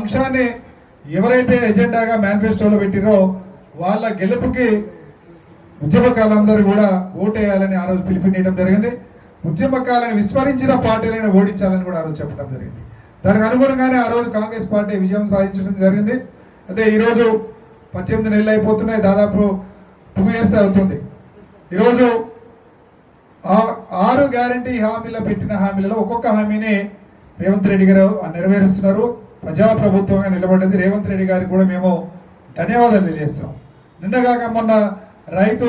అంశాన్ని ఎవరైతే ఎజెండాగా మేనిఫెస్టోలో పెట్టిరో వాళ్ళ గెలుపుకి ఉద్యమకాలందరూ కూడా ఓటేయాలని ఆ రోజు పిలుపునియడం జరిగింది. ఉద్యమకాలను విస్మరించిన పార్టీలను ఓడించాలని కూడా ఆ రోజు చెప్పడం జరిగింది. దానికి అనుగుణంగానే ఆ రోజు కాంగ్రెస్ పార్టీ విజయం సాధించడం జరిగింది. అయితే ఈరోజు పద్దెనిమిది నెలలు అయిపోతున్నాయి. దాదాపు టూ ఇయర్స్ అవుతుంది. ఈరోజు ఆ- ఆరు గ్యారంటీ హామీలో పెట్టిన హామీలలో ఒక్కొక్క హామీని రేవంత్ రెడ్డి గారు నెరవేరుస్తున్నారు. ప్రజాప్రభుత్వంగా నిలబడ్డది. రేవంత్ రెడ్డి గారికి కూడా మేము ధన్యవాదాలు తెలియజేస్తున్నాం. నిన్నగాక మొన్న రైతు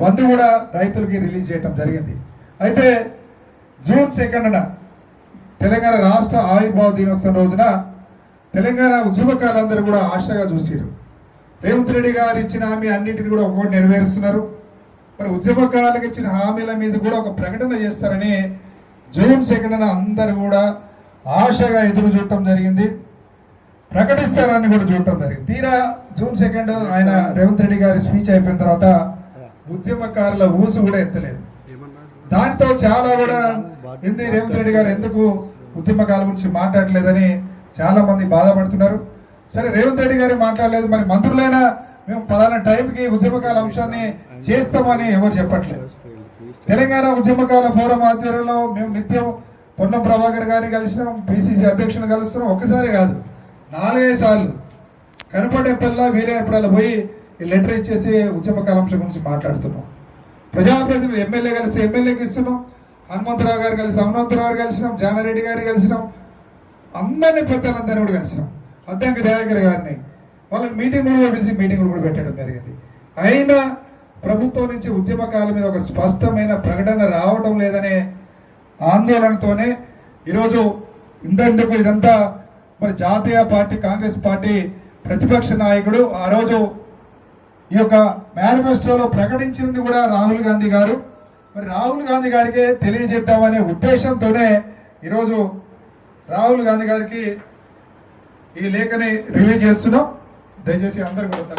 బంధు కూడా రైతులకి రిలీజ్ చేయడం జరిగింది. అయితే జూన్ సెకండ్న తెలంగాణ రాష్ట్ర ఆవిర్భావ దినోత్సవం రోజున తెలంగాణ ఉద్యమకారులందరూ కూడా ఆశగా చూసిరు రేవంత్ రెడ్డి గారు ఇచ్చిన హామీ అన్నిటిని కూడా ఒక్కోటి నెరవేరుస్తున్నారు. మరి ఉద్యమకారులకు ఇచ్చిన హామీల మీద కూడా ఒక ప్రకటన చేస్తారని జూన్ సెకండ్న అందరూ కూడా ఆశగా ఎదురు చూడటం జరిగింది. ప్రకటిస్తారని కూడా చూడటం జరిగింది. తీరా జూన్ సెకండ్ ఆయన రేవంత్ రెడ్డి గారి స్పీచ్ అయిపోయిన తర్వాత ఉద్యమకారుల ఊసు కూడా ఎత్తలేదు. దాంతో చాలా కూడా ఏంది రేవంత్ రెడ్డి గారు ఎందుకు ఉద్యమకాల గురించి మాట్లాడలేదని చాలా మంది బాధపడుతున్నారు. సరే రేవంత్ రెడ్డి గారు మాట్లాడలేదు. మరి మంత్రులైనా మేము పలానా టైంకి ఉద్యమకాల అంశాన్ని చేస్తామని ఎవరు చెప్పట్లేదు. తెలంగాణ ఉద్యమకాల ఫోరం ఆధ్వర్యంలో మేము నిత్యం పొన్నం ప్రభాకర్ గారిని కలిసినాం పిసిసి అధ్యక్షులు కలుస్తున్నాం. ఒక్కసారి కాదు. నాలుగైదు సార్లు కనపడేప్పుడల్లా వీలైనప్పుడల్లా పోయి ఈ లెటర్ ఇచ్చేసి ఉద్యమ అంశం గురించి మాట్లాడుతున్నాం. ప్రజాప్రతినిధులు ఎమ్మెల్యే కలిసి ఎమ్మెల్యేకి ఇస్తున్నాం. హనుమంతరావు గారు కలిసి హనుమంతరావు గారు కలిసినాం. జానారెడ్డి గారు కలిసినాం. అందరినీ పెద్దలందరినీ కూడా కలిసినాం. అద్దంకి దయాకర్ గారిని. వాళ్ళని మీటింగ్ కూడా పిలిచి మీటింగులు కూడా పెట్టడం జరిగింది. అయినా ప్రభుత్వం నుంచి ఉద్యమకాల మీద ఒక స్పష్టమైన ప్రకటన రావడం లేదనే ఆందోళనతోనే ఈరోజు ఇంత ఇదంతా మరి జాతీయ పార్టీ కాంగ్రెస్ పార్టీ ప్రతిపక్ష నాయకుడు ఆ రోజు ఈ యొక్క మేనిఫెస్టోలో ప్రకటించింది కూడా రాహుల్ గాంధీ గారు. మరి రాహుల్ గాంధీ గారికి తెలియజేద్దామనే ఉద్దేశంతోనే ఈరోజు రాహుల్ గాంధీ గారికి ఈ లేఖని రిలీజ్ చేస్తున్నాం. దయచేసి అందరు కూడా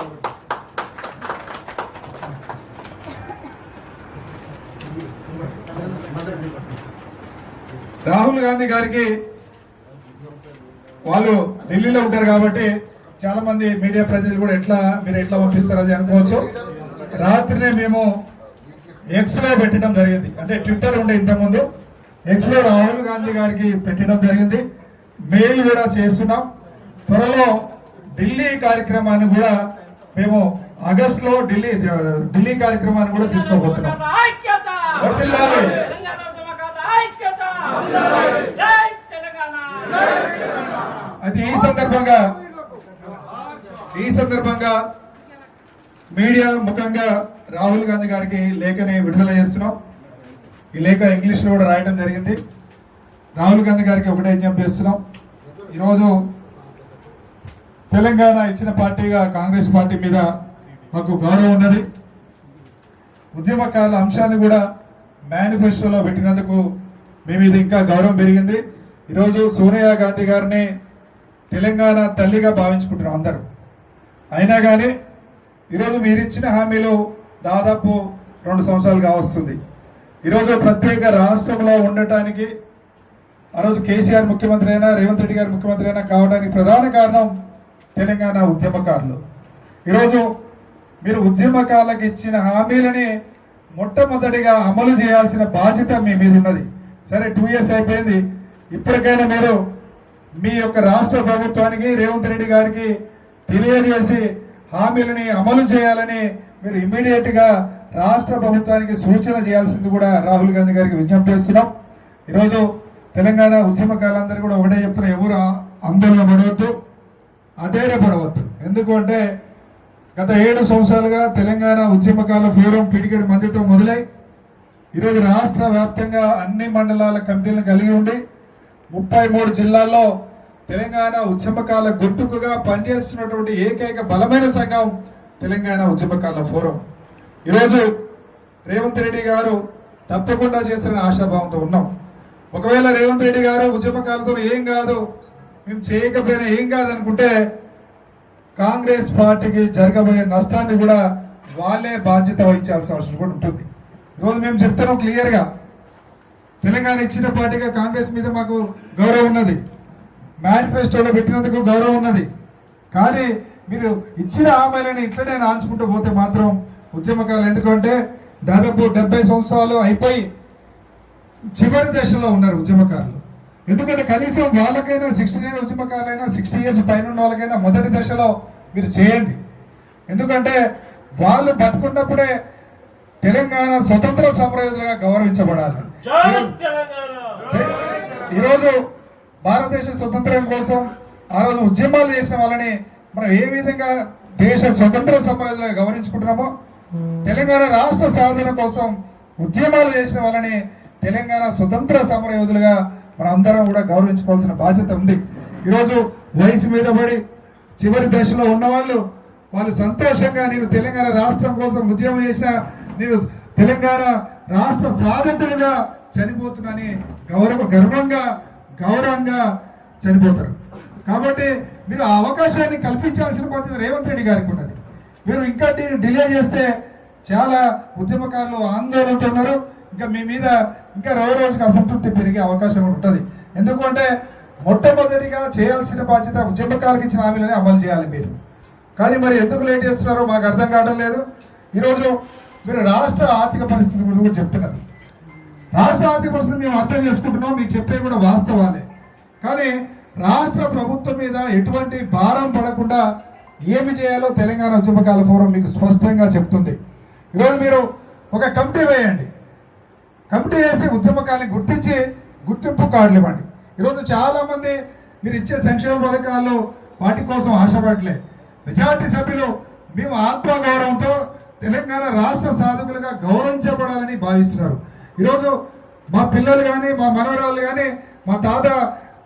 రాహుల్ గాంధీ గారికి వాళ్ళు ఢిల్లీలో ఉంటారు కాబట్టి చాలా మంది మీడియా ప్రతినిధులు కూడా ఎట్లా మీరు ఎట్లా పంపిస్తారు అది అనుకోవచ్చు. రాత్రినే మేము ఎక్స్లో పెట్టడం జరిగింది. అంటే ట్విట్టర్ ఉండే ఇంతకుముందు. ఎక్స్లో రాహుల్ గాంధీ గారికి పెట్టడం జరిగింది. మెయిల్ కూడా చేస్తున్నాం. త్వరలో ఢిల్లీ కార్యక్రమాన్ని కూడా మేము ఆగస్ట్లో ఢిల్లీ ఢిల్లీ కార్యక్రమాన్ని కూడా తీసుకోబోతున్నాం. ఐక్యత. అయితే ఈ సందర్భంగా ఈ సందర్భంగా మీడియా ముఖంగా రాహుల్ గాంధీ గారికి లేఖని విడుదల చేస్తున్నాం. ఈ లేఖ ఇంగ్లీష్లో కూడా రాయడం జరిగింది. రాహుల్ గాంధీ గారికి ఒకటే విజ్ఞప్తి చేస్తున్నాం. ఈరోజు తెలంగాణ ఇచ్చిన పార్టీగా కాంగ్రెస్ పార్టీ మీద మాకు గౌరవం ఉన్నది. ఉద్యమకాల అంశాన్ని కూడా మేనిఫెస్టోలో పెట్టినందుకు మేము ఇది ఇంకా గౌరవం పెరిగింది. ఈరోజు సోనియా గాంధీ గారిని తెలంగాణ తల్లిగా భావించుకుంటున్నాం అందరూ. అయినా కానీ ఈరోజు మీరు ఇచ్చిన హామీలు దాదాపు రెండు సంవత్సరాలు కావస్తుంది ఈరోజు ప్రత్యేక రాష్ట్రంలో ఉండటానికి ఆ రోజు కేసీఆర్ ముఖ్యమంత్రి అయినా రేవంత్ రెడ్డి గారు ముఖ్యమంత్రి అయినా కావడానికి ప్రధాన కారణం తెలంగాణ ఉద్యమకారులు. ఈరోజు మీరు ఉద్యమకారులకు ఇచ్చిన హామీలని మొట్టమొదటిగా అమలు చేయాల్సిన బాధ్యత మీ మీద ఉన్నది. సరే టూ ఇయర్స్ అయిపోయింది. ఇప్పటికైనా మీరు మీ యొక్క రాష్ట్ర ప్రభుత్వానికి రేవంత్ రెడ్డి గారికి తెలియజేసి హామీలని అమలు చేయాలని మీరు ఇమ్మీడియట్గా రాష్ట్ర ప్రభుత్వానికి సూచన చేయాల్సింది కూడా రాహుల్ గాంధీ గారికి విజ్ఞప్తి చేస్తున్నాం. ఈరోజు తెలంగాణ ఉద్యమకాలందరూ కూడా ఒకటే చెప్తున్నా ఎవరు ఆందోళన పడవద్దు అధైర్యపడవద్దు ఎందుకు అంటే గత ఏడు సంవత్సరాలుగా తెలంగాణ ఉద్యమకాల ఫోరం పిడికెడు మందితో మొదలై ఈరోజు రాష్ట్ర వ్యాప్తంగా అన్ని మండలాల కమిటీలను కలిగి ఉండి ముప్పై మూడు జిల్లాల్లో తెలంగాణ ఉద్యమకాల గుర్తుకుగా పనిచేస్తున్నటువంటి ఏకైక బలమైన సంఘం తెలంగాణ ఉద్యమకాల ఫోరం. ఈరోజు రేవంత్ రెడ్డి గారు తప్పకుండా చేస్తారని ఆశాభావంతో ఉన్నాం. ఒకవేళ రేవంత్ రెడ్డి గారు ఉద్యమకాలతో ఏం కాదు మేము చేయకపోయినా ఏం కాదు అనుకుంటే కాంగ్రెస్ పార్టీకి జరగబోయే నష్టాన్ని కూడా వాళ్ళే బాధ్యత వహించాల్సిన అవసరం కూడా ఉంటుంది. ఈరోజు మేము చెప్తున్నాం క్లియర్గా తెలంగాణ ఇచ్చిన పార్టీగా కాంగ్రెస్ మీద మాకు గౌరవం ఉన్నది. మేనిఫెస్టోలో పెట్టినందుకు గౌరవం ఉన్నది. కానీ మీరు ఇచ్చిన హామీలను ఇట్లనే నాంచుకుంటూ పోతే మాత్రం ఉద్యమకాలు ఎందుకంటే దాదాపు డెబ్బై సంవత్సరాలు అయిపోయి చివరి దశలో ఉన్నారు ఉద్యమకారులు. ఎందుకంటే కనీసం వాళ్ళకైనా సిక్స్టీ నైన్ ఉద్యమకారులైనా సిక్స్టీ ఇయర్స్ పైన వాళ్ళకైనా మొదటి దశలో మీరు చేయండి. ఎందుకంటే వాళ్ళు బతుకున్నప్పుడే తెలంగాణ స్వతంత్ర సమరయోధులుగా గౌరవించబడాలి. ఈరోజు భారతదేశ స్వతంత్రం కోసం ఆ రోజు ఉద్యమాలు చేసిన వాళ్ళని మనం ఏ విధంగా దేశ స్వతంత్ర సమరంగా గౌరవించుకుంటున్నామో తెలంగాణ రాష్ట్ర సాధన కోసం ఉద్యమాలు చేసిన వాళ్ళని తెలంగాణ స్వతంత్ర సమరయోధులుగా మన అందరం కూడా గౌరవించుకోవాల్సిన బాధ్యత ఉంది. ఈరోజు వయసు మీద పడి చివరి దశలో ఉన్నవాళ్ళు వాళ్ళు సంతోషంగా నేను తెలంగాణ రాష్ట్రం కోసం ఉద్యమం చేసిన నేను తెలంగాణ రాష్ట్ర సాధకులుగా చనిపోతున్నాని గౌరవ గర్వంగా గౌరవంగా చనిపోతారు. కాబట్టి మీరు ఆ అవకాశాన్ని కల్పించాల్సిన బాధ్యత రేవంత్ రెడ్డి గారికి ఉన్నది. మీరు ఇంకా దీన్ని డిలే చేస్తే చాలా ఉద్యమకారులు ఆందోళనతో ఉన్నారు. ఇంకా మీ మీద ఇంకా రోజు రోజుకి అసంతృప్తి పెరిగే అవకాశం ఉంటుంది. ఎందుకంటే మొట్టమొదటిగా చేయాల్సిన బాధ్యత ఉద్యమకారులకు ఇచ్చిన హామీలని అమలు చేయాలి మీరు. కానీ మరి ఎందుకు లేట్ చేస్తున్నారో మాకు అర్థం కావడం లేదు. ఈరోజు మీరు రాష్ట్ర ఆర్థిక పరిస్థితి గురించి కూడా చెప్తున్నారు. రాష్ట్ర పర్సన్ మేము అర్థం చేసుకుంటున్నాం మీకు చెప్పే కూడా వాస్తవాలే. కానీ రాష్ట్ర ప్రభుత్వం మీద ఎటువంటి భారం పడకుండా ఏమి చేయాలో తెలంగాణ ఉద్యమకాల ఫోరం మీకు స్పష్టంగా చెప్తుంది. ఈరోజు మీరు ఒక కమిటీ వేయండి. కమిటీ వేసి ఉద్యమకాలని గుర్తించి గుర్తింపు కార్డులు ఇవ్వండి. ఈరోజు చాలామంది మీరు ఇచ్చే సంక్షేమ పథకాలు వాటి కోసం ఆశపడలే మెజార్టీ సభ్యులు మేము ఆత్మగౌరవంతో తెలంగాణ రాష్ట్ర సాధకులుగా గౌరవించబడాలని భావిస్తున్నారు. ఈరోజు మా పిల్లలు కానీ మా మనవరాలు కానీ మా తాత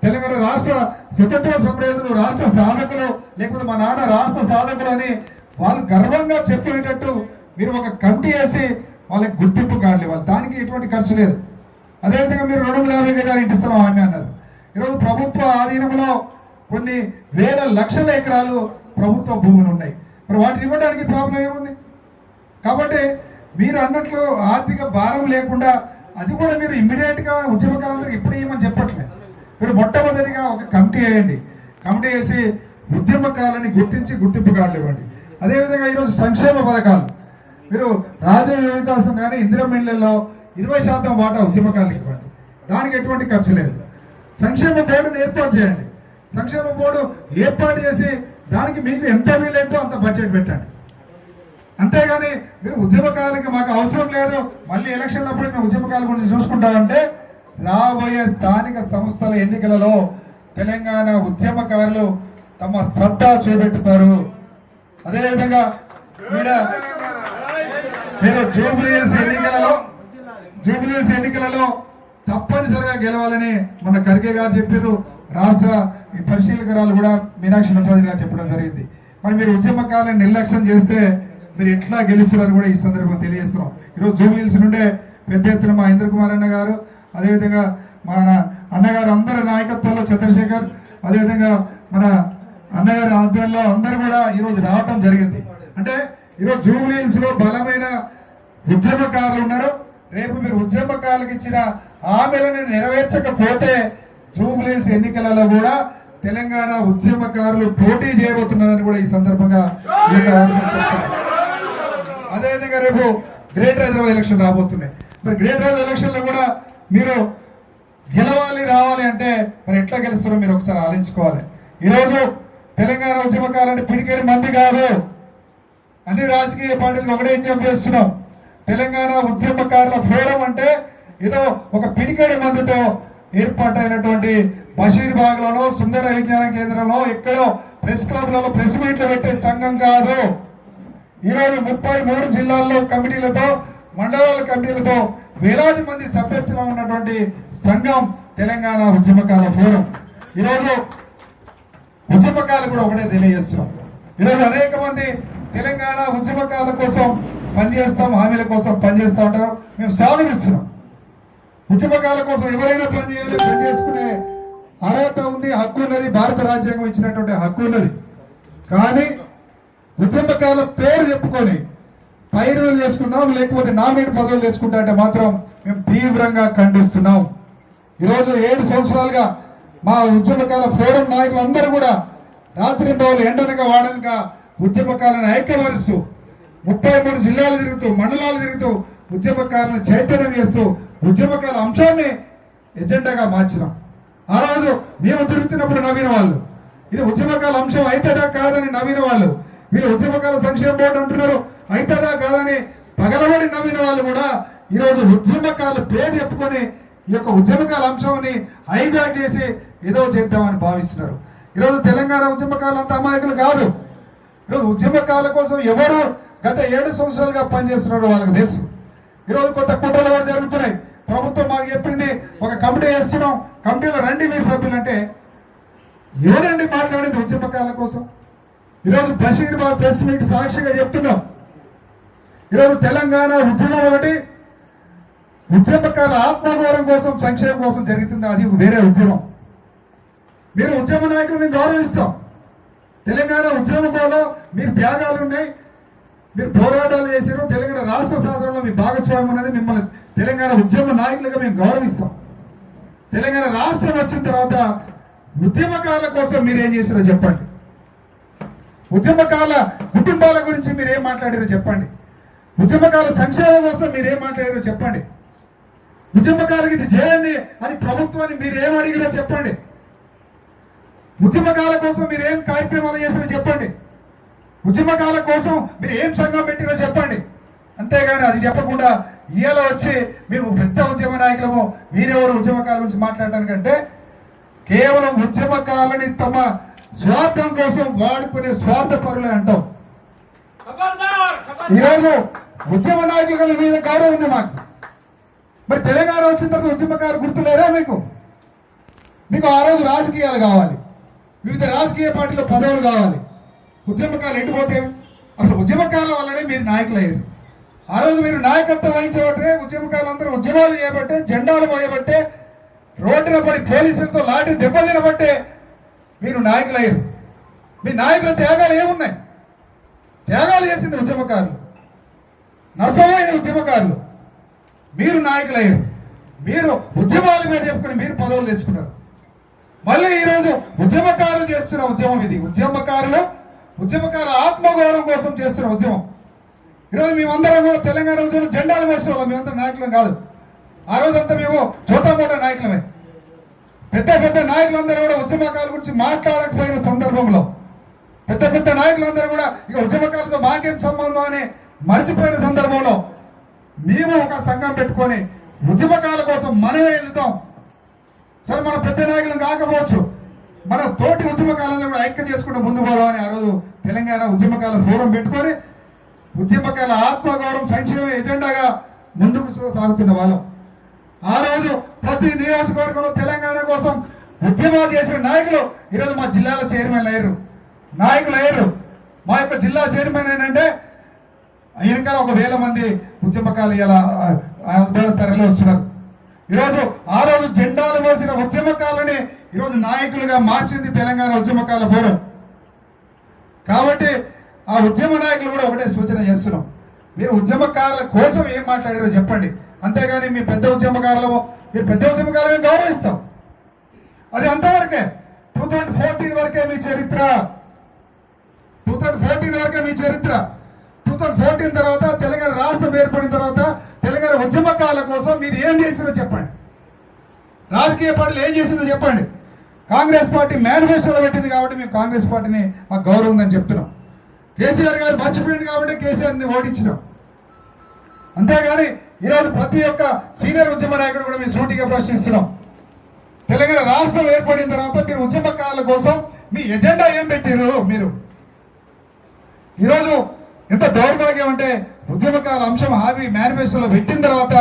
తెలంగాణ రాష్ట్ర స్వతంత్ర సమరేతులు రాష్ట్ర సాధకులు లేకపోతే మా నాన్న రాష్ట్ర సాధకులు అని వాళ్ళు గర్వంగా చెప్పేటట్టు మీరు ఒక కమిటీ వేసి వాళ్ళకి గుర్తింపు కావాలి వాళ్ళు. దానికి ఎటువంటి ఖర్చు లేదు. అదేవిధంగా మీరు రెండు వందల యాభై గజాలు ఇంటి స్థలం హామీ అన్నారు. ఈరోజు ప్రభుత్వ ఆధీనంలో కొన్ని వేల లక్షల ఎకరాలు ప్రభుత్వ భూములు ఉన్నాయి. మరి వాటిని ఇవ్వడానికి ప్రాబ్లం ఏముంది? కాబట్టి మీరు అన్నట్లు ఆర్థిక భారం లేకుండా అది కూడా మీరు ఇమ్మీడియట్గా ఉద్యమకాలందరికి ఇప్పుడు ఏమని చెప్పట్లేదు. మీరు మొట్టమొదటిగా ఒక కమిటీ వేయండి. కమిటీ వేసి ఉద్యమకాలని గుర్తించి గుర్తింపు కార్డులు ఇవ్వండి. అదేవిధంగా ఈరోజు సంక్షేమ పథకాలు. మీరు రాజీవ్ వికాసం కానీ ఇందిరా ఇరవై శాతం వాటా ఉద్యమకాలకు ఇవ్వండి. దానికి ఎటువంటి ఖర్చు లేదు. సంక్షేమ బోర్డును ఏర్పాటు చేయండి. సంక్షేమ బోర్డు ఏర్పాటు చేసి దానికి మీకు ఎంత వీలైందో అంత బడ్జెట్ పెట్టండి. అంతేగాని మీరు ఉద్యమకాలకి మాకు అవసరం లేదు. మళ్ళీ ఎలక్షన్లప్పుడు మేము ఉద్యమకాల గురించి చూసుకుంటామంటే రాబోయే స్థానిక సంస్థల ఎన్నికలలో తెలంగాణ ఉద్యమకారులు తమ సత్తా చూపెట్టుతారు. అదేవిధంగా మీరు జూబ్లీస్ ఎన్నికలలో జూబ్లీస్ ఎన్నికలలో తప్పనిసరిగా గెలవాలని మన ఖర్గే గారు చెప్పారు. రాష్ట్ర ఈ పరిశీలకరాలు కూడా మీనాక్షి నటరాజు గారు చెప్పడం జరిగింది. మరి మీరు ఉద్యమకాలను నిర్లక్ష్యం చేస్తే మీరు ఎట్లా గెలుస్తున్నారని కూడా ఈ సందర్భంగా తెలియజేస్తున్నాం. ఈరోజు జూబ్లీహిల్స్ నుండే పెద్ద ఎత్తున మా ఇంద్ర కుమార్ అన్న గారు అదేవిధంగా మన అన్నగారు అందరి నాయకత్వంలో చంద్రశేఖర్ అదేవిధంగా మన అన్నగారి ఆధ్వర్యంలో అందరూ కూడా ఈరోజు రావటం జరిగింది. అంటే ఈరోజు జూబ్లీహిల్స్లో బలమైన ఉద్యమకారులు ఉన్నారు. రేపు మీరు ఉద్యమకారులకు ఇచ్చిన హామీలను నెరవేర్చకపోతే జూబ్లీహిల్స్ ఎన్నికలలో కూడా తెలంగాణ ఉద్యమకారులు పోటీ చేయబోతున్నారని కూడా ఈ సందర్భంగా చెప్తారు అదేవిధంగా రేపు గ్రేట్ హైదరాబాద్ ఎలక్షన్ రాబోతున్నాయి మరి గ్రేట్ హైదరాబాద్ ఎలక్షన్లో కూడా మీరు గెలవాలి రావాలి అంటే మరి ఎట్లా గెలుస్తారో మీరు ఒకసారి ఆలోచించుకోవాలి. ఈరోజు తెలంగాణ ఉద్యమకాలంటే పిడికేడు మంది కాదు. అన్ని రాజకీయ పార్టీలకు ఒకటే ఎంజాయ్ చేస్తున్నాం. తెలంగాణ ఉద్యమకారుల ఫోరం అంటే ఏదో ఒక పిడికేడి మందితో ఏర్పాటైనటువంటి బషీర్బాగ్లోనో సుందర విజ్ఞాన కేంద్రంలో ఎక్కడో ప్రెస్ క్లబ్లలో ప్రెస్ మీట్లు పెట్టే సంఘం కాదు. ఈరోజు ముప్పై మూడు జిల్లాల్లో కమిటీలతో మండలాల కమిటీలతో వేలాది మంది సభ్యత్తులో ఉన్నటువంటి సంఘం తెలంగాణ ఉద్యమకాల ఫోరం. ఈరోజు ఉద్యమకాలు కూడా ఒకటే తెలియజేస్తున్నాం. ఈరోజు అనేక మంది తెలంగాణ ఉద్యమకాల కోసం పనిచేస్తాం హామీల కోసం పనిచేస్తా ఉంటారు. మేము స్వాగతిస్తున్నాం ఉద్యమకాల కోసం ఎవరైనా పని చేయాలి పని చేసుకునే అర్హత ఉంది హక్కు ఉన్నది భారత రాజ్యాంగం ఇచ్చినటువంటి హక్కు ఉన్నది. కానీ ఉద్యమకాల పేరు చెప్పుకొని పైరులు చేసుకున్నాం లేకపోతే నామినేట్ పదవులు తెచ్చుకుంటా అంటే మాత్రం మేము తీవ్రంగా ఖండిస్తున్నాం. ఈరోజు ఏడు సంవత్సరాలుగా మా ఉద్యమకాల ఫోరం నాయకులందరూ కూడా రాత్రి బౌలు ఎండనక వాడనక ఉద్యమకాలను ఐక్యపరుస్తూ ముప్పై మూడు జిల్లాలు తిరుగుతూ మండలాలు తిరుగుతూ ఉద్యమకాలను చైతన్యం చేస్తూ ఉద్యమకాల అంశాన్ని ఎజెండాగా మార్చినాం. ఆ రోజు మేము తిరుగుతున్నప్పుడు నవ్విన వాళ్ళు ఇది ఉద్యమకాల అంశం అవుతుందా కాదని నవ్విన వాళ్ళు మీరు ఉద్యమకాల సంక్షేమ బోర్డు అంటున్నారు. అయితేలా కాదని పగలబడి నవ్విన వాళ్ళు కూడా ఈరోజు ఉద్యమకాల పేరు చెప్పుకొని ఈ యొక్క ఉద్యమకాల అంశంని హైజాక్ చేసి ఏదో చేద్దామని భావిస్తున్నారు. ఈరోజు తెలంగాణ ఉద్యమకాలు అంత అమాయకులు కాదు. ఈరోజు ఉద్యమకాల కోసం ఎవరు గత ఏడు సంవత్సరాలుగా పనిచేస్తున్నారో వాళ్ళకి తెలుసు. ఈరోజు కొత్త కుట్రలు కూడా జరుగుతున్నాయి. ప్రభుత్వం మాకు చెప్పింది ఒక కమిటీ వేస్తున్నాం. కమిటీలో రండి మీ సభ్యులు అంటే ఎవరండి మాట్లాడింది ఉద్యమకాల కోసం? ఈరోజు బషీర్ బాబు ప్రెస్ మీట్ సాక్షిగా చెప్తున్నాం. ఈరోజు తెలంగాణ ఉద్యమం ఒకటి ఉద్యమకాల ఆత్మగౌరవం కోసం సంక్షేమం కోసం జరుగుతుంది. అది వేరే ఉద్యమం. మీరు ఉద్యమ నాయకులు మేము గౌరవిస్తాం. తెలంగాణ ఉద్యమంలో మీరు త్యాగాలు ఉన్నాయి. మీరు పోరాటాలు చేశారు. తెలంగాణ రాష్ట్ర సాధనలో మీ భాగస్వామ్యం అనేది మిమ్మల్ని తెలంగాణ ఉద్యమ నాయకులుగా మేము గౌరవిస్తాం. తెలంగాణ రాష్ట్రం వచ్చిన తర్వాత ఉద్యమకాల కోసం మీరు ఏం చేశారో చెప్పండి. ఉద్యమకాల కుటుంబాల గురించి మీరు ఏం మాట్లాడారో చెప్పండి. ఉద్యమకాల సంక్షేమం కోసం మీరు ఏం మాట్లాడారో చెప్పండి. ఉద్యమకాలకి ఇది చేయండి అని ప్రభుత్వాన్ని మీరు ఏం అడిగినా చెప్పండి. ఉద్యమకాల కోసం మీరు ఏం కార్యక్రమాలు చేసినా చెప్పండి. ఉద్యమకాల కోసం మీరు ఏం సంఘం పెట్టినా చెప్పండి. అంతేగాని అది చెప్పకుండా ఇవాళ వచ్చి మేము పెద్ద ఉద్యమ నాయకులము మీరెవరు ఉద్యమకాల గురించి మాట్లాడటానికంటే కేవలం ఉద్యమకాలని తమ స్వార్థం కోసం వాడుకునే స్వార్థ పరులే అంటాం ఈరోజు ఉద్యమ నాయకుల మీద గౌరవం ఉంది మాకు. మరి తెలంగాణ వచ్చిన తర్వాత ఉద్యమకారు గుర్తులేరా మీకు? మీకు ఆ రోజు రాజకీయాలు కావాలి. వివిధ రాజకీయ పార్టీలో పదవులు కావాలి. ఉద్యమకాలు ఎండిపోతే అసలు ఉద్యమకాల వల్లనే మీరు నాయకులు అయ్యారు ఆ రోజు మీరు నాయకత్వం వహించబట్టే ఉద్యమకాలు అందరూ ఉద్యమాలు చేయబట్టే జెండాలు పోయబట్టే రోడ్డున పడి పోలీసులతో లాఠీ దెబ్బలు తినబట్టే మీరు నాయకులు అయ్యారు మీ నాయకుల త్యాగాలు ఏమున్నాయి? త్యాగాలు చేసింది ఉద్యమకారులు. నష్టమైన ఉద్యమకారులు. మీరు నాయకులయ్యారు. మీరు ఉద్యమాల మీద చెప్పుకుని మీరు పదవులు తెచ్చుకున్నారు. మళ్ళీ ఈరోజు ఉద్యమకారులు చేస్తున్న ఉద్యమం ఇది. ఉద్యమకారులు ఉద్యమకారుల ఆత్మగౌరవం కోసం చేస్తున్న ఉద్యమం. ఈరోజు మేమందరం కూడా తెలంగాణ రోజు జెండాలు వేసిన వాళ్ళం. మేమంతా నాయకులం కాదు. ఆ రోజంతా మేము చోటా మోటా నాయకులమే. పెద్ద పెద్ద నాయకులందరూ కూడా ఉద్యమకాల గురించి మాట్లాడకపోయిన సందర్భంలో పెద్ద పెద్ద నాయకులందరూ కూడా ఇక ఉద్యమకాలతో మాకేం సంబంధం అని మర్చిపోయిన సందర్భంలో మేము ఒక సంఘం పెట్టుకొని ఉద్యమకాల కోసం మనమే వెళ్తాం. సరే మన పెద్ద నాయకులు కాకపోవచ్చు. మన తోటి ఉద్యమకాలంలో కూడా ఐక్యం చేసుకుంటూ ముందు పోదామని ఆ రోజు తెలంగాణ ఉద్యమకాల ఫోరం పెట్టుకొని ఉద్యమకాల ఆత్మగౌరవం సంక్షేమ ఎజెండాగా ముందుకు సాగుతున్న వాళ్ళం. ఆ రోజు ప్రతి నియోజకవర్గంలో తెలంగాణ కోసం ఉద్యమాలు చేసిన నాయకులు ఈరోజు మా జిల్లాల చైర్మన్ అయ్యారు. నాయకులు అయ్యారు. మా యొక్క జిల్లా చైర్మన్ ఏంటంటే వెనకాల ఒక వేల మంది ఉద్యమకాలు ఇలా తరలి వస్తున్నారు. ఈరోజు ఆ రోజు జెండాలు వేసిన ఉద్యమకాలని ఈరోజు నాయకులుగా మార్చింది తెలంగాణ ఉద్యమకాల ఫోరం. కాబట్టి ఆ ఉద్యమ నాయకులు కూడా ఒకటే సూచన చేస్తున్నాం. మీరు ఉద్యమకారుల కోసం ఏం మాట్లాడారో చెప్పండి. అంతేగాని మీ పెద్ద ఉద్యమకారులము మీరు పెద్ద ఉద్యమకారులను గౌరవిస్తాం. అది అంతవరకే. టూ థౌజండ్ ఫోర్టీన్ వరకే మీ చరిత్ర. టూ థౌజండ్ ఫోర్టీన్ వరకే మీ చరిత్ర. టూ థౌజండ్ ఫోర్టీన్ తర్వాత తెలంగాణ రాష్ట్రం ఏర్పడిన తర్వాత తెలంగాణ ఉద్యమకాల కోసం మీరు ఏం చేసిరో చెప్పండి. రాజకీయ పార్టీలు ఏం చేసిందో చెప్పండి. కాంగ్రెస్ పార్టీ మేనిఫెస్టోలో పెట్టింది కాబట్టి మేము కాంగ్రెస్ పార్టీని మాకు గౌరవం ఉందని చెప్తున్నాం. కేసీఆర్ గారు మర్చిపోయింది కాబట్టి కేసీఆర్ని ఓడించినాం అంతేగాని ఈరోజు ప్రతి ఒక్క సీనియర్ ఉద్యమ నాయకుడు కూడా మేము సూటిగా ప్రశ్నిస్తున్నాం. తెలంగాణ రాష్ట్రం ఏర్పడిన తర్వాత మీరు ఉద్యమకారుల కోసం మీ ఎజెండా ఏం పెట్టారు మీరు? ఈరోజు ఎంత దౌర్భాగ్యం అంటే ఉద్యమకాల అంశం హామీ మేనిఫెస్టోలో పెట్టిన తర్వాత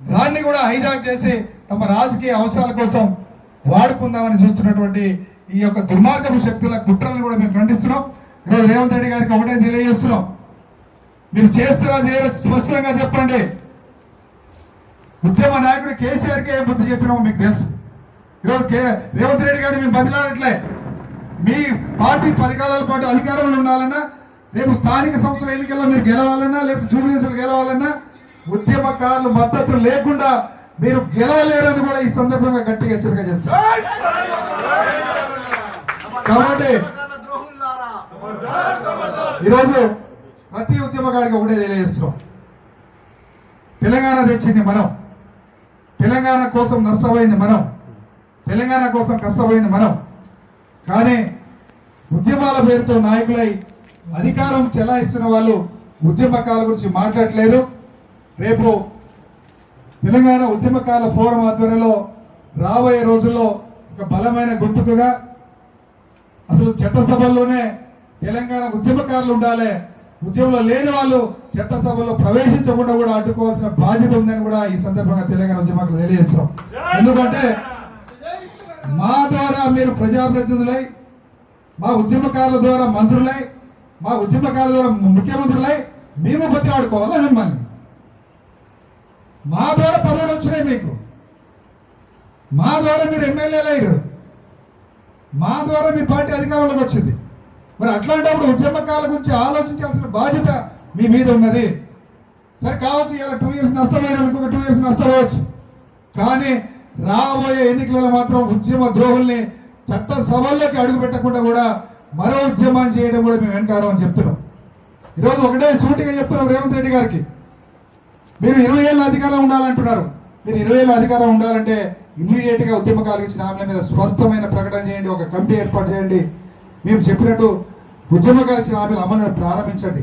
దాన్ని కూడా హైజాక్ చేసి తమ రాజకీయ అవసరాల కోసం వాడుకుందామని చూస్తున్నటువంటి ఈ యొక్క దుర్మార్గపు శక్తుల కుట్రలను కూడా మేము ఖండిస్తున్నాం. ఈరోజు రేవంత్ రెడ్డి గారికి ఒకటే తెలియజేస్తున్నాం. మీరు చేస్తారా చేయరా స్పష్టంగా చెప్పండి. ఉద్యమ నాయకుడు కేసీఆర్ కే బుద్ధి చెప్పినామో మీకు తెలుసు. ఈరోజు కే రేవంత్ రెడ్డి గారిని మేము బదిలాడట్లే మీ పార్టీ పది కాలాల పాటు అధికారంలో ఉండాలన్నా రేపు స్థానిక సంస్థల ఎన్నికల్లో మీరు గెలవాలన్నా లేకపోతే జూబ్లీసులు గెలవాలన్నా ఉద్యమకారులు మద్దతు లేకుండా మీరు గెలవలేరని కూడా ఈ సందర్భంగా గట్టిగా హెచ్చరిక చేస్తారు కాబట్టి ఈరోజు ప్రతి ఉద్యమకాడికి ఒకటే తెలియజేస్తున్నాం. తెలంగాణ తెచ్చింది మనం. తెలంగాణ కోసం నష్టపోయింది మనం. తెలంగాణ కోసం కష్టపోయింది మనం. కానీ ఉద్యమాల పేరుతో నాయకులై అధికారం చెలాయిస్తున్న వాళ్ళు ఉద్యమకాల గురించి మాట్లాడట్లేదు. రేపు తెలంగాణ ఉద్యమకాల ఫోరం ఆధ్వర్యంలో రాబోయే రోజుల్లో ఒక బలమైన గుర్తుకుగా అసలు చట్టసభల్లోనే తెలంగాణ ఉద్యమకారులు ఉండాలి ఉద్యమంలో లేని వాళ్ళు చట్టసభలో ప్రవేశించకుండా కూడా అడ్డుకోవాల్సిన బాధ్యత ఉందని కూడా ఈ సందర్భంగా తెలంగాణ ఉద్యమాకులు తెలియజేస్తున్నాం. ఎందుకంటే మా ద్వారా మీరు ప్రజాప్రతినిధులై మా ఉద్యమకారుల ద్వారా మంత్రులై మా ఉద్యమకారుల ద్వారా ముఖ్యమంత్రులై మేము బతిలాడుకోవాలా మిమ్మల్ని? మా ద్వారా పదవులు వచ్చినాయి మీకు. మా ద్వారా మీరు ఎమ్మెల్యేలు అయ్యారు మా ద్వారా మీ పార్టీ అధికారంలోకి వచ్చింది. మరి అట్లాంటప్పుడు ఉద్యమకాల గురించి ఆలోచించాల్సిన బాధ్యత మీ మీద ఉన్నది. సరే కావచ్చు ఇలా టూ ఇయర్స్ నష్టమైన ఇంకొక టూ ఇయర్స్ నష్టపోవచ్చు. కానీ రాబోయే ఎన్నికలలో మాత్రం ఉద్యమ ద్రోహుల్ని చట్ట సభల్లోకి అడుగు పెట్టకుండా కూడా మరో ఉద్యమాన్ని చేయడం కూడా మేము వెంటాడమని చెప్తున్నాం. ఈరోజు ఒకటే సూటిగా చెప్తున్నాం రేవంత్ రెడ్డి గారికి. మీరు ఇరవై ఏళ్ళ అధికారం ఉండాలంటున్నారు. మీరు ఇరవై ఏళ్ళ అధికారం ఉండాలంటే ఇమ్మీడియట్గా ఉద్యమకాలు ఇచ్చిన హామీల మీద స్పష్టమైన ప్రకటన చేయండి ఒక కమిటీ ఏర్పాటు చేయండి. మేము చెప్పినట్టు ఉద్యమకాలు ఇచ్చిన హామీలు అమలు ప్రారంభించండి.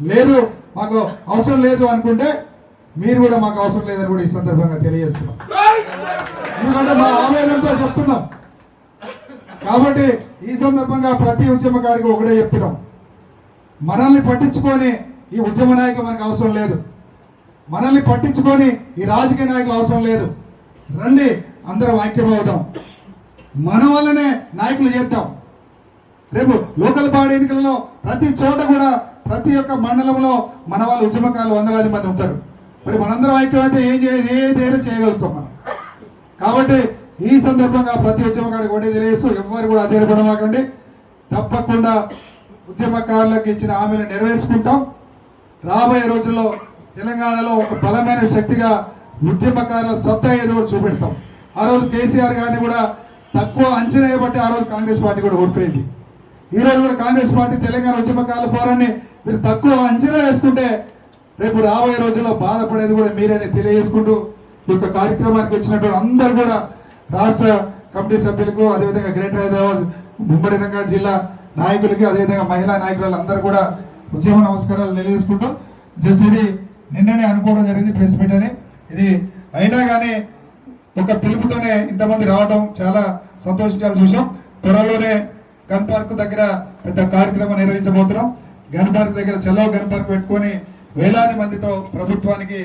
లేదు మాకు అవసరం లేదు అనుకుంటే మీరు కూడా మాకు అవసరం లేదని కూడా ఈ సందర్భంగా తెలియజేస్తున్నాం. ఎందుకంటే మా ఆవేదనతో చెప్తున్నాం. కాబట్టి ఈ సందర్భంగా ప్రతి ఉద్యమకాడికి ఒకటే చెప్తున్నాం. మనల్ని పట్టించుకొని ఈ ఉద్యమ నాయకులు మనకు అవసరం లేదు. మనల్ని పట్టించుకొని ఈ రాజకీయ నాయకులు అవసరం లేదు. రండి అందరం ఐక్యమవుదాం మన వల్లనే నాయకులు చేద్దాం. రేపు లోకల్ బాడీ ఎన్నికలలో ప్రతి చోట కూడా ప్రతి ఒక్క మండలంలో మన వాళ్ళు ఉద్యమకారులు వందలాది మంది ఉంటారు. మరి మనందరం ఐక్యమైతే ఏం చేయ ఏదైనా చేయగలుగుతాం మనం? కాబట్టి ఈ సందర్భంగా ప్రతి ఉద్యమకాడికి ఒకటే తెలియజేస్తూ ఎవరు కూడా అధైర్యపడమాకండి తప్పకుండా ఉద్యమకారులకు ఇచ్చిన హామీలు నెరవేర్చుకుంటాం. రాబోయే రోజుల్లో తెలంగాణలో ఒక బలమైన శక్తిగా ఉద్యమకారుల సత్తా ఏదో కూడా చూపెడతాం. ఆ రోజు కేసీఆర్ గారిని కూడా తక్కువ అంచనా వేయబట్టి ఆ రోజు కాంగ్రెస్ పార్టీ కూడా ఓడిపోయింది. ఈ రోజు కూడా కాంగ్రెస్ పార్టీ తెలంగాణ ఉద్యమకారుల ఫోరాన్ని మీరు తక్కువ అంచనా వేసుకుంటే రేపు రాబోయే రోజుల్లో బాధపడేది కూడా మీరని తెలియజేసుకుంటూ ఈ యొక్క కార్యక్రమానికి వచ్చినటువంటి అందరూ కూడా రాష్ట్ర కమిటీ సభ్యులకు అదేవిధంగా గ్రేటర్ హైదరాబాద్ ఉమ్మడి రంగారెడ్డి జిల్లా నాయకులకి అదేవిధంగా మహిళా నాయకులందరూ కూడా ఉద్యమ నమస్కారాలు తెలియజేసుకుంటూ జస్ట్ ఇది నిన్ననే అనుకోవడం జరిగింది ప్రెస్ మీట్ అని. ఇది అయినా కానీ ఒక పిలుపుతోనే ఇంతమంది రావడం చాలా సంతోషించాల్సిన విషయం. త్వరలోనే గన్ పార్క్ దగ్గర పెద్ద కార్యక్రమం నిర్వహించబోతున్నాం. గన్ పార్క్ దగ్గర చలో గన్ పార్క్ పెట్టుకొని వేలాది మందితో ప్రభుత్వానికి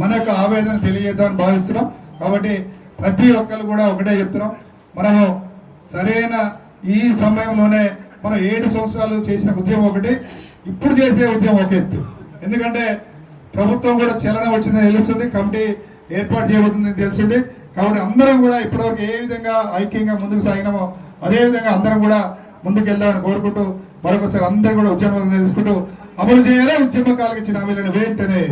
మన ఆవేదన తెలియజేద్దామని భావిస్తున్నాం. కాబట్టి ప్రతి ఒక్కరు కూడా ఒకటే చెప్తున్నాం. మనము సరైన ఈ సమయంలోనే మనం ఏడు సంవత్సరాలు చేసిన ఉద్యమం ఒకటి ఇప్పుడు చేసే ఉద్యమం ఒక ఎత్తు. ఎందుకంటే ప్రభుత్వం కూడా చలనం వచ్చిందని తెలుస్తుంది కమిటీ ఏర్పాటు చేయబోతుందని తెలుస్తుంది. కాబట్టి అందరం కూడా ఇప్పటివరకు ఏ విధంగా ఐక్యంగా ముందుకు సాగినామో అదేవిధంగా అందరం కూడా ముందుకు కోరుకుంటూ మరొకసారి అందరూ కూడా ఉద్యమం తెలుసుకుంటూ అమలు చేయాలే ఉద్యమకాలకు ఇచ్చిన హామీలను వెంటనే.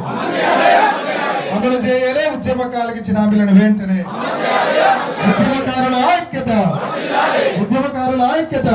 అమలు చేయాలే ఉద్యమకాలకు ఇచ్చిన హామీలను వెంటనే. ఉద్యమకారుల ఐక్యత. ఉద్యమకారుల ఐక్యత.